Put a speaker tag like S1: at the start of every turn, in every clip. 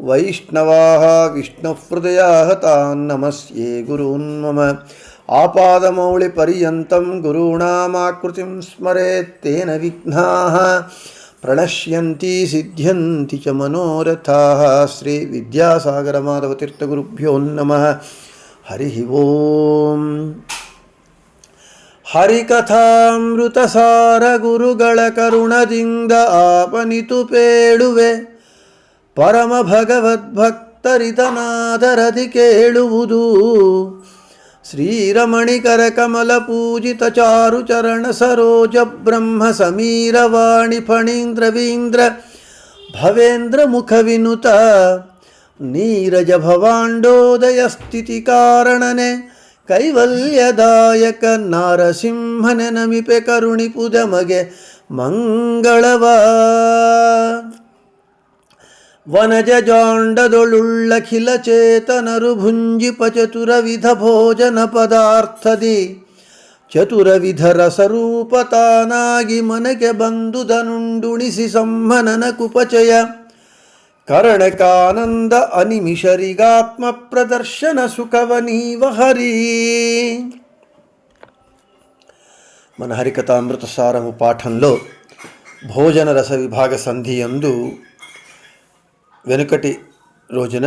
S1: वैष्णवाः विष्णुहृदयाः तान् नमस्ये गुरून् मम आपादमौलिपर्यन्तं गुरूणामाकृतिं स्मरेत् तेन विघ्नाः प्रणश्यन्ति सिद्ध्यन्ति च मनोरथाः श्रीविद्यासागरमाधवतीर्थगुरुभ्यो नमः हरिः ओम् ಹರಿಕಥಾಮೃತಸಾರ ಗುರುಗಳ ಕರುಣದಿಂದ ಆಪನಿತು ಪೇಳುವೆ ಪರಮ ಭಗವದ್ಭಕ್ತರಿತನಾದರದಿ ಕೇಳುವುದು. ಶ್ರೀರಮಣಿಕರ ಕಮಲ ಪೂಜಿತ ಚಾರು ಚರಣ ಸರೋಜ ಬ್ರಹ್ಮ ಸಮೀರವಾಣಿ ಫಣೀಂದ್ರವೀಂದ್ರ ಭವೇಂದ್ರ ಮುಖ ವಿನುತ ನೀರಜ ಭವಾಂಡೋದಯ ಸ್ಥಿತಿ ಕಾರಣನೆ ಕೈವಲ್ಯದಾಯಕ ನಾರಸಿಂಹನೆ ನಮಿಪೆ ಕರುಣಿಪುದ ಮಗೆ ರಸರೂಪ ತಾನಾಗಿ ಮನೆಗೆ ಬಂದುದನುಂಡುಣಿಸಿ ಸಂಹನನ ಕುಪಚಯ ಕರಣಕಾನಂದ ಅನಿಮಿಷರಿಗಾತ್ಮ ಪ್ರದರ್ಶನ ಸುಖವನೀವ ಹರಿ మన హరికథామృత సారము పాఠంలో భోజన రస విభాగ సంధి యందు వెనుకటి రోజున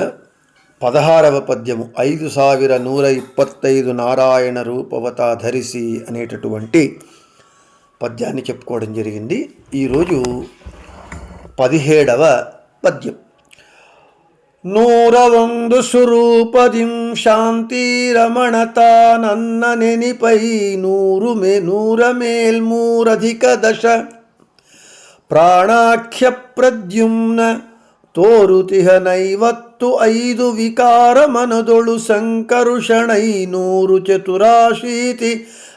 S1: పదహారవ పద్యము ఐదు సావిర నూర ఇప్పత్తైదు నారాయణ రూపవత ధరిసి అనేటటువంటి పద్యాన్ని చెప్పుకోవడం జరిగింది ఈరోజు పదిహేడవ పద్యం ನೂರವೊಂದು ಸ್ವರೂಪದಿಂ ಶಾಂತಿ ರಮಣತಾನನ್ನ ನೆನಿಪೈ ನೂರು ಮೇ ನೂರ ಮೇಲ್ಮೂರಧಿಕ ದಶ ಪ್ರಾಣಾಖ್ಯ ಪ್ರದ್ಯುಮ್ನ ತೋರುತಿಹ ನೈವತ್ತು ಐದು ವಿಕಾರ ಮನದೊಳು ಸಂಕರುಷಣೈ ನೂರು ಚತುರಾಶೀತಿ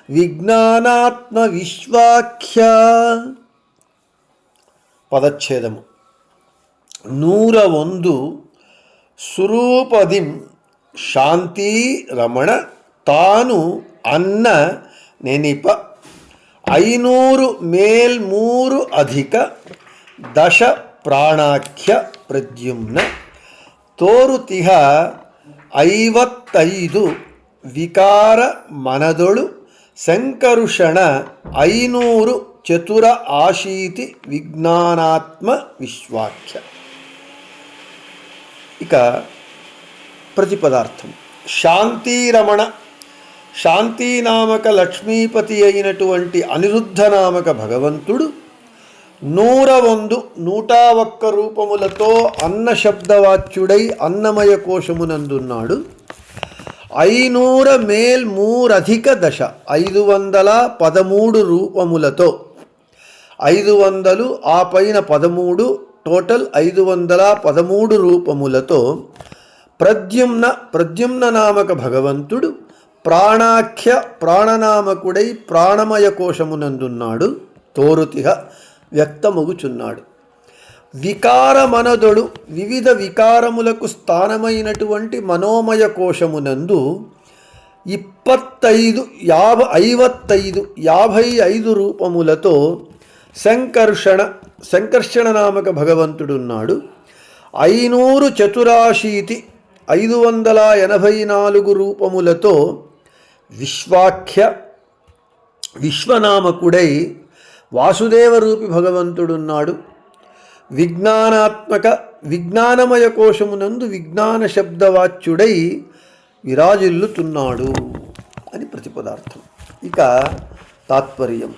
S1: ವಿಜ್ಞಾನಾತ್ಮ ವಿಶ್ವಾಖ್ಯ. ಪದಚ್ಛೇದಮು ನೂರ ಒಂದು ಸುರೂಪದಿಂ ಶಾಂತಿ ರಮಣ ತಾನು ಅನ್ನ ನೆನಿಪ ಐನೂರು ಮೇಲ್ಮೂರು ಅಧಿಕ ದಶ ಪ್ರಾಣಾಖ್ಯ. ಪ್ರದ್ಯುಮ್ನ ತೋರುತಿಹ ಐವತ್ತೈದು ವಿಕಾರ ಮನದೊಳು ಸಂಕರುಷಣ ಐನೂರು ಚತುರ ಆಶೀತಿ ವಿಜ್ಞಾನಾತ್ಮ విశ్వాఖ్య ఇక ప్రతిపదార్థం శాంతిరమణ శాంతినామక లక్ష్మీపతి అయినటువంటి అనిరుద్ధ నామక భగవంతుడు నూర వందు నూట ఒక్క రూపములతో అన్న శబ్దవాచ్యుడై అన్నమయ కోశమునందున్నాడు ఐనూర మేల్ మూరధిక దశ ఐదు వందల పదమూడు రూపములతో. ఐదు వందలు ఆ పైన పదమూడు టోటల్ ఐదు వందల పదమూడు రూపములతో. ప్రద్యుమ్న ప్రద్యుమ్న నామక భగవంతుడు ప్రాణాఖ్య ప్రాణనామకుడై ప్రాణమయ కోశమునందున్నాడు తోరుతిహ వ్యక్తమగుచున్నాడు. వికారమనదొడు వివిధ వికారములకు స్థానమైనటువంటి మనోమయ కోశమునందు ఇప్పత్తైదు యాభ ఐవత్తైదు యాభై ఐదు రూపములతో సంకర్షణ సంకర్షణ నామక భగవంతుడున్నాడు. ఐనూరు చతురాశీతి ఐదు వందల ఎనభై నాలుగు రూపములతో విశ్వాఖ్య విశ్వనామకుడై వాసుదేవరూపి భగవంతుడున్నాడు. విజ్ఞానాత్మక విజ్ఞానమయ కోశమునందు విజ్ఞాన శబ్దవాచ్యుడై విరాజిల్లుతున్నాడు అని ప్రతిపదార్థం. ఇక తాత్పర్యం.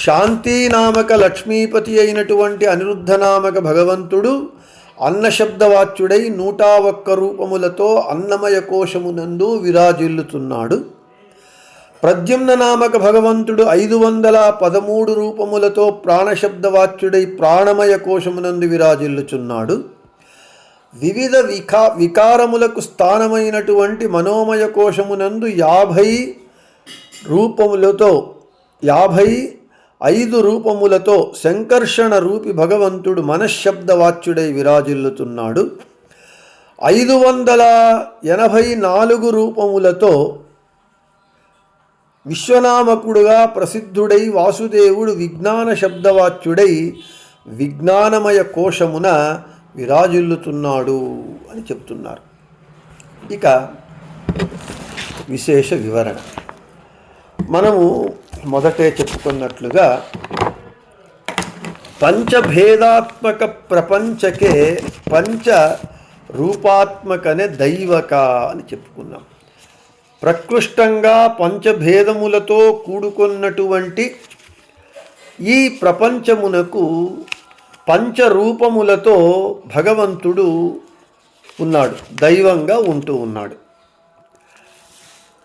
S1: శాంతి నామక లక్ష్మీపతి అయినటువంటి అనిరుద్ధనామక భగవంతుడు అన్నశబ్దవాచ్యుడై నూటా ఒక్క రూపములతో అన్నమయ కోశమునందు విరాజిల్లుతున్నాడు. ప్రద్యుమ్న నామక భగవంతుడు ఐదు వందల పదమూడు రూపములతో ప్రాణశబ్దవాచ్యుడై ప్రాణమయ కోశమునందు విరాజిల్లుచున్నాడు. వివిధ వికా వికారములకు స్థానమైనటువంటి మనోమయ కోశమునందు యాభై రూపములతో యాభై ఐదు రూపములతో సంకర్షణ రూపి భగవంతుడు మనశ్శబ్దవాచ్యుడై విరాజిల్లుతున్నాడు. ఐదు వందల ఎనభై నాలుగు రూపములతో విశ్వనామకుడుగా ప్రసిద్ధుడై వాసుదేవుడు విజ్ఞాన శబ్దవాచ్యుడై విజ్ఞానమయ కోశమున విరాజిల్లుతున్నాడు అని చెప్తున్నారు. ఇక విశేష వివరణ. మనము మొదటే చెప్పుకున్నట్లుగా పంచభేదాత్మక ప్రపంచకే పంచ రూపాత్మకనే దైవక అని చెప్పుకున్నాం. ప్రకృష్టంగా పంచభేదములతో కూడుకున్నటువంటి ఈ ప్రపంచమునకు పంచరూపములతో భగవంతుడు ఉన్నాడు దైవంగా ఉంటూ ఉన్నాడు.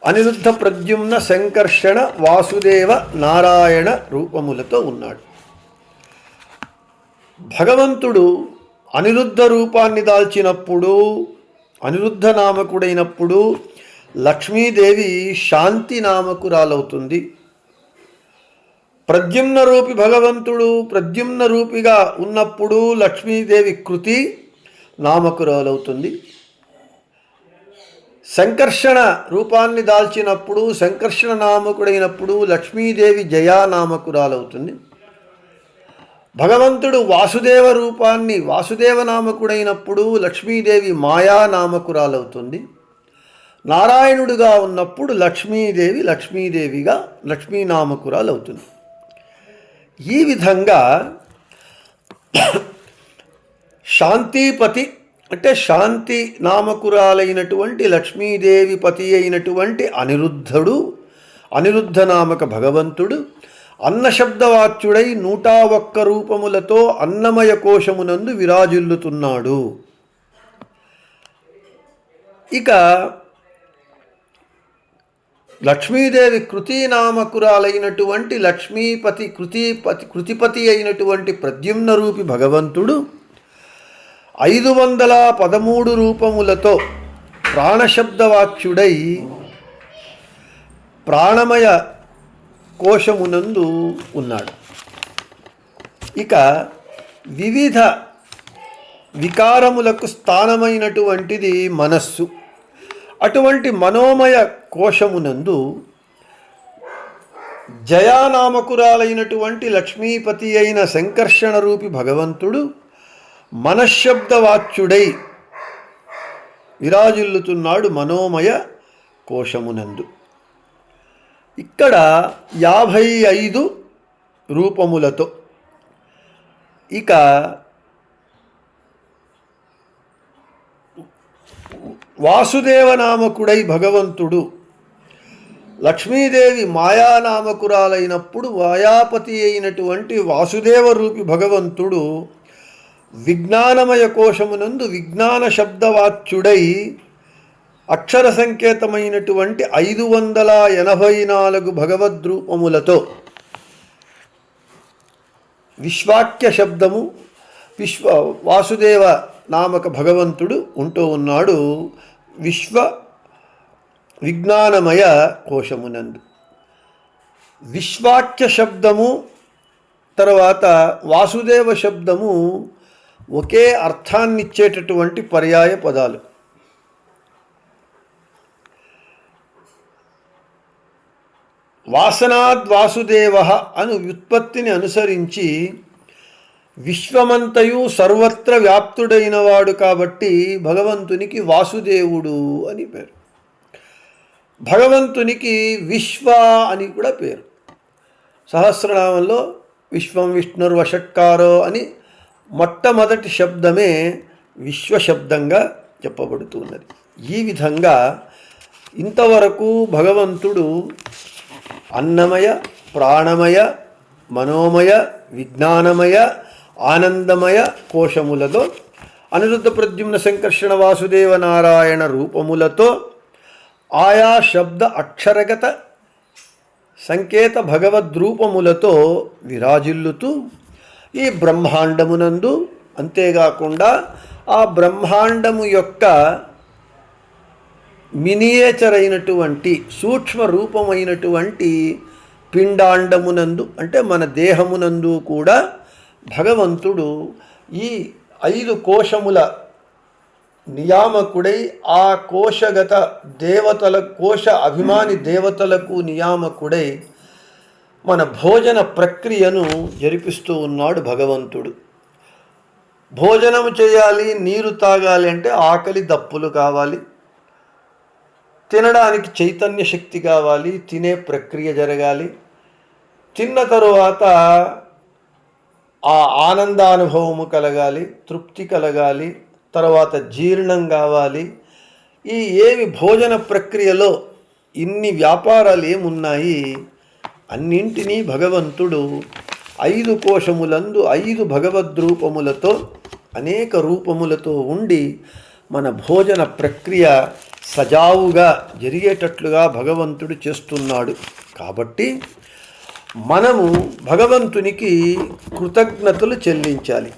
S1: అనిరుద్ధ ప్రద్యుమ్న సంకర్షణ వాసుదేవ నారాయణ రూపములతో ఉన్నాడు. భగవంతుడు అనిరుద్ధ రూపాన్ని దాల్చినప్పుడు అనిరుద్ధ నామకుడైనప్పుడు లక్ష్మీదేవి శాంతి నామకురాలవుతుంది. ప్రద్యుమ్న రూపి భగవంతుడు ప్రద్యుమ్న రూపిగా ఉన్నప్పుడు లక్ష్మీదేవి కృతి నామకురాలవుతుంది. సంకర్షణ రూపాన్ని దాల్చినప్పుడు సంకర్షణ నామకుడైనప్పుడు లక్ష్మీదేవి జయా నామకురాలవుతుంది. భగవంతుడు వాసుదేవ రూపాన్ని వాసుదేవ నామకుడైనప్పుడు లక్ష్మీదేవి మాయా నామకురాలవుతుంది. నారాయణుడుగా ఉన్నప్పుడు లక్ష్మీదేవి లక్ష్మీదేవిగా లక్ష్మీనామకురాలవుతుంది. ఈ విధంగా శాంతిపతి అంటే శాంతి నామకురాలైనటువంటి లక్ష్మీదేవి పతి అయినటువంటి అనిరుద్ధుడు అనిరుద్ధ నామక భగవంతుడు అన్నశబ్దవాచ్యుడై నూటా ఒక్క రూపములతో అన్నమయ కోశమునందు విరాజిల్లుతున్నాడు. ఇక లక్ష్మీదేవి కృతీనామకురాలైనటువంటి లక్ష్మీపతి కృతిపతి కృతిపతి అయినటువంటి ప్రద్యుమ్న రూపి భగవంతుడు ఐదు వందల పదమూడు రూపములతో ప్రాణశబ్దవాచ్యుడై ప్రాణమయ కోశమునందు ఉన్నాడు. ఇక వివిధ వికారములకు స్థానమైనటువంటిది మనస్సు. అటువంటి మనోమయ కోశమునందు జయానామకురాలైనటువంటి లక్ష్మీపతి అయిన సంకర్షణ రూపి భగవంతుడు మనశ్శబ్దవాచ్యుడై విరాజిల్లుతున్నాడు మనోమయ కోశమునందు. ఇక్కడ యాభై ఐదు రూపములతో ఇక వాసుదేవనామకుడై భగవంతుడు. లక్ష్మీదేవి మాయానామకురాలైనప్పుడు మాయాపతి అయినటువంటి వాసుదేవ రూపి భగవంతుడు విజ్ఞానమయ కోశమునందు విజ్ఞాన శబ్దవాచ్యుడై అక్షర సంకేతమైనటువంటి ఐదు వందల ఎనభై నాలుగు భగవద్రూపములతో విశ్వాక్య శబ్దము విశ్వ వాసుదేవ నామక భగవంతుడు ఉంటూ ఉన్నాడు. విశ్వ విజ్ఞానమయ కోశమునందు విశ్వాక్య శబ్దము తర్వాత వాసుదేవ శబ్దము ఒకే అర్థాన్నిచ్చేటటువంటి పర్యాయ పదాలు వాసనాద్వాసుదేవ అను వ్యుత్పత్తిని అనుసరించి విశ్వమంతయు సర్వత్ర వ్యాప్తుడైన వాడు కాబట్టి భగవంతునికి వాసుదేవుడు అని పేరు. భగవంతునికి విశ్వ అని కూడా పేరు. సహస్రనామంలో విశ్వం విష్ణుర్వషట్కారో అని మొట్టమొదటి శబ్దమే విశ్వ శబ్దంగా చెప్పబడుతున్నది. ఈ విధంగా ఇంతవరకు భగవంతుడు అన్నమయ ప్రాణమయ మనోమయ విజ్ఞానమయ ఆనందమయ కోశములతో అనిరుద్ధ ప్రద్యుమ్న సంకర్షణ వాసుదేవ నారాయణ రూపములతో ఆయా శబ్ద అక్షరగత సంకేత భగవద్రూపములతో విరాజిల్లుతూ ఈ బ్రహ్మాండమునందు అంతేకాకుండా ఆ బ్రహ్మాండము యొక్క మినియేచర్ అయినటువంటి సూక్ష్మ రూపమైనటువంటి పిండాండమునందు అంటే మన దేహమునందు కూడా భగవంతుడు ఈ ఐదు కోశముల నియామకుడై ఆ కోశగత దేవతల కోశ అభిమాని దేవతలకు నియామకుడై మన భోజన ప్రక్రియను జరిపిస్తూ ఉన్నాడు భగవంతుడు. భోజనం చేయాలి నీరు తాగాలి అంటే ఆకలి దప్పులు కావాలి. తినడానికి చైతన్య శక్తి కావాలి తినే ప్రక్రియ జరగాలి. తిన్న తరువాత ఆ ఆనందానుభవము కలగాలి తృప్తి కలగాలి తర్వాత జీర్ణం కావాలి. ఈ ఏవి భోజన ప్రక్రియలో ఇన్ని వ్యాపారాలు ఏమున్నాయి? అన్నింటినీ భగవంతుడు ఐదు కోశములందు ఐదు భగవద్రూపములతో అనేక రూపములతో ఉండి మన భోజన ప్రక్రియ సజావుగా జరిగేటట్లుగా భగవంతుడు చేస్తున్నాడు. కాబట్టి మనము భగవంతునికి కృతజ్ఞతలు చెల్లించాలి.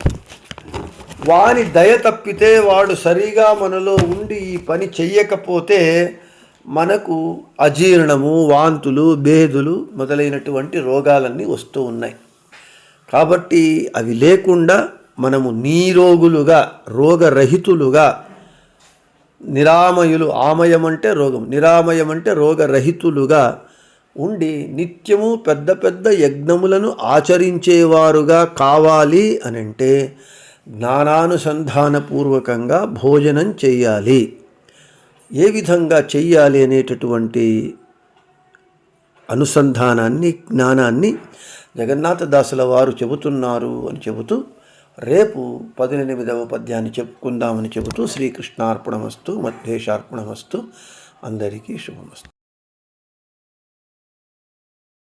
S1: వాని దయ తప్పితే వాడు సరిగా మనలో ఉండి ఈ పని చెయ్యకపోతే మనకు అజీర్ణము వాంతులు భేదులు మొదలైనటువంటి రోగాలన్నీ వస్తూ ఉన్నాయి. కాబట్టి అవి లేకుండా మనము నీరోగులుగా రోగరహితులుగా నిరామయులు ఆమయం అంటే రోగం నిరామయం అంటే రోగరహితులుగా ఉండి నిత్యము పెద్ద పెద్ద యజ్ఞములను ఆచరించేవారుగా కావాలి అని అంటే జ్ఞానానుసంధానపూర్వకంగా భోజనం చేయాలి ఏ విధంగా చెయ్యాలి అనేటటువంటి అనుసంధానాన్ని జ్ఞానాన్ని జగన్నాథదాసుల వారు చెబుతున్నారు అని చెబుతూ రేపు పదినెనిమిదవ పద్యాన్ని చెప్పుకుందామని చెబుతూ శ్రీకృష్ణార్పణమస్తు మధ్యేషార్పణమస్తు అందరికీ శుభమస్తు.